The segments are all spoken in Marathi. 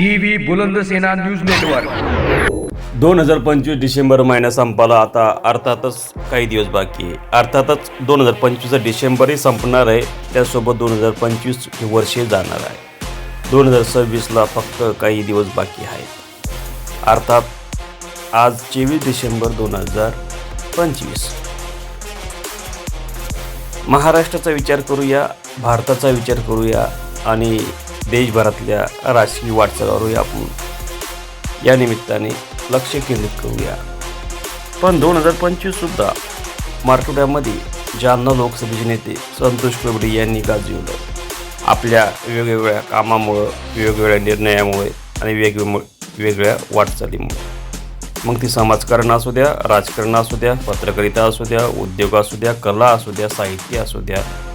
TV बुलंदसेना news network. दोन हजार पंचवीस डिसेंबर महिना संपाला. आता अर्थातच काही दिवस बाकी आहे. अर्थातच दोन हजार पंचवीसचा डिसेंबरही संपणार आहे. त्यासोबत दोन हजार पंचवीस हे वर्षे जाणार आहे. दोन हजार सव्वीसला फक्त काही दिवस बाकी आहेत. अर्थात आज चोवीस डिसेंबर दोन हजार पंचवीस. महाराष्ट्राचा विचार करूया भारताचा विचार करूया आणि देशभरातल्या राजकीय वाटचालावरही आपण. या निमित्ताने लक्ष केंद्रित करूया. पण दोन हजार पंचवीससुद्धा मराठवाड्यामध्ये जालना लोकसभेचे नेते संतोष कोबडे यांनी गाजवलं. आपल्या वेगवेगळ्या कामामुळं वेगवेगळ्या निर्णयामुळे आणि वेगवेगळ्या वेगळ्या वाटचालीमुळे. मग ती समाजकारण असू द्या राजकारण असू द्या पत्रकारिता असू द्या उद्योग असू द्या कला असू द्या साहित्य असू द्या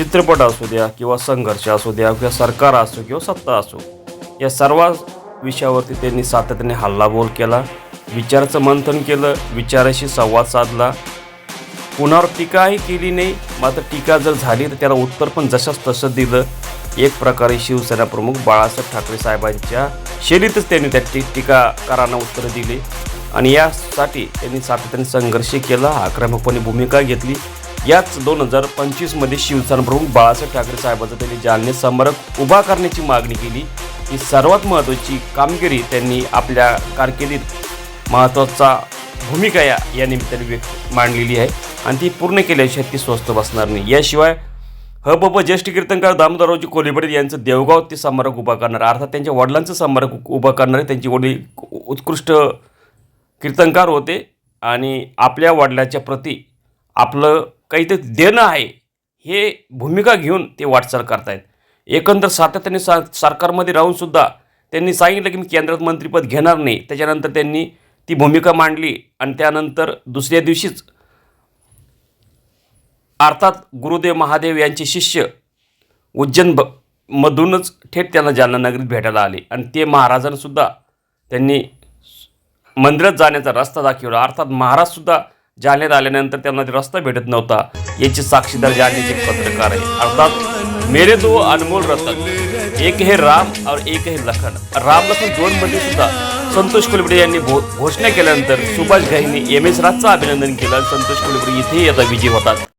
चित्रपट असू द्या किंवा संघर्ष असू द्या किंवा सरकार असो किंवा सत्ता असो या सर्व विषयावरती त्यांनी सातत्याने हल्लाबोल केला. विचाराचं मंथन केलं विचाराशी संवाद साधला. कुणावर टीकाही केली नाही मात्र टीका जर झाली तर त्याला उत्तर पण जशाच तसं दिलं. एक प्रकारे शिवसेना प्रमुख बाळासाहेब ठाकरे साहेबांच्या शैलीतच त्यांनी त्या टी टीकाकारांना उत्तरं दिली. आणि यासाठी त्यांनी सातत्याने संघर्ष केला आक्रमकपणे भूमिका घेतली. याच दोन हजार पंचवीसमध्ये शिवसेनाप्रमुख बाळासाहेब ठाकरे साहेबांचा त्यांनी जालने स्मारक उभा करण्याची मागणी केली. ही सर्वात महत्त्वाची कामगिरी त्यांनी आपल्या कारकिर्दीत महत्त्वाचा भूमिका या या निमित्ताने व्यक्त मांडलेली आहे. आणि ती पूर्ण केल्याशिवाय ती स्वस्त बसणार नाही. याशिवाय ह ब ज्येष्ठ कीर्तनकार दामोदररावजी कोल्हेपडे यांचं देवगाव ते स्मारक उभा करणार. अर्थात त्यांच्या वडिलांचं स्मारक उभा करणार करणारे त्यांची वडील उत्कृष्ट कीर्तनकार होते आणि आपल्या वडिलाच्या प्रती आपलं काहीतरी देणं आहे हे भूमिका घेऊन ते वाटचाल करतायत. एकंदर सातत्याने सा सरकारमध्ये राहूनसुद्धा त्यांनी सांगितलं की मी केंद्रात मंत्रिपद घेणार नाही. त्याच्यानंतर त्यांनी ती भूमिका मांडली आणि त्यानंतर दुसऱ्या दिवशीच अर्थात गुरुदेव महादेव यांचे शिष्य उज्जैन ब मधूनच थेट त्यांना जालना नगरीत भेटायला आले. आणि ते महाराजांसुद्धा त्यांनी मंदिरात जाण्याचा रस्ता दाखवला. अर्थात महाराजसुद्धा जालन्यात आल्यानंतर त्यांना रस्ता भेटत नव्हता याचे साक्षीदार जालन्याचे एक पत्रकार आहे अर्थात मेरे दो अनमोल रतन एक हे राम और एक हे लखन. राम लखन दोन मध्ये सुद्धा संतोष कुलबडे यांनी घोषणा केल्यानंतर सुभाष घाईंनी एम एस राजचं अभिनंदन केलं संतोष कुलबडे इथेही आता विजय होतात.